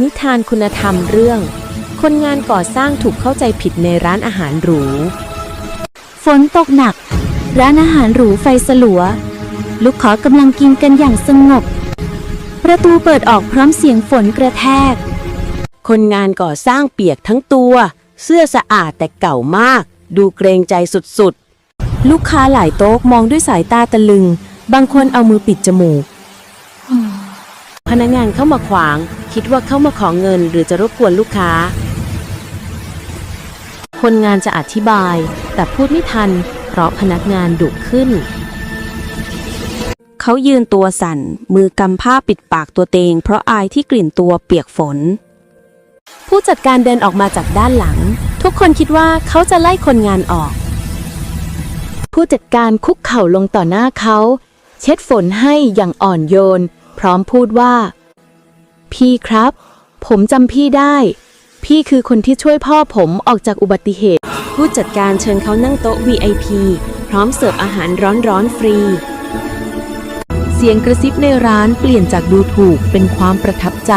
นิทานคุณธรรมเรื่อง คนงานก่อสร้างถูกเข้าใจผิดในร้านอาหารหรู ฝนตกหนัก ร้านอาหารหรูไฟสลัว ลูกค้ากำลังกินกันอย่างสงบ ประตูเปิดออกพร้อมเสียงฝนกระแทก คนงานก่อสร้างเปียกทั้งตัว เสื้อสะอาดแต่เก่ามาก ดูเกรงใจสุดๆ ลูกค้าหลายโต๊ะมองด้วยสายตาตะลึง บางคนเอามือปิดจมูก พนักงานเข้ามาขวาง คิดว่าเข้ามาขอเงินหรือจะรบกวนลูกค้า คนงานจะอธิบาย แต่พูดไม่ทัน เพราะพนักงานดุขึ้น เขายืนตัวสั่น มือกำผ้าปิดปากตัวเตงเพราะอายที่กลิ่นตัวเปียกฝน ผู้จัดการเดินออกมาจากด้านหลัง ทุกคนคิดว่าเขาจะไล่คนงานออก ผู้จัดการคุกเข่าลงต่อหน้าเขา เช็ดฝนให้อย่างอ่อนโยน พร้อมพูดว่า พี่ครับ ผมจำพี่ได้ พี่คือคนที่ช่วยพ่อผมออกจากอุบัติเหตุ ผู้จัดการเชิญเขานั่งโต๊ะ VIP พร้อมเสิร์ฟอาหารร้อนๆฟรี เสียงกระซิบในร้านเปลี่ยนจากดูถูกเป็นความประทับใจ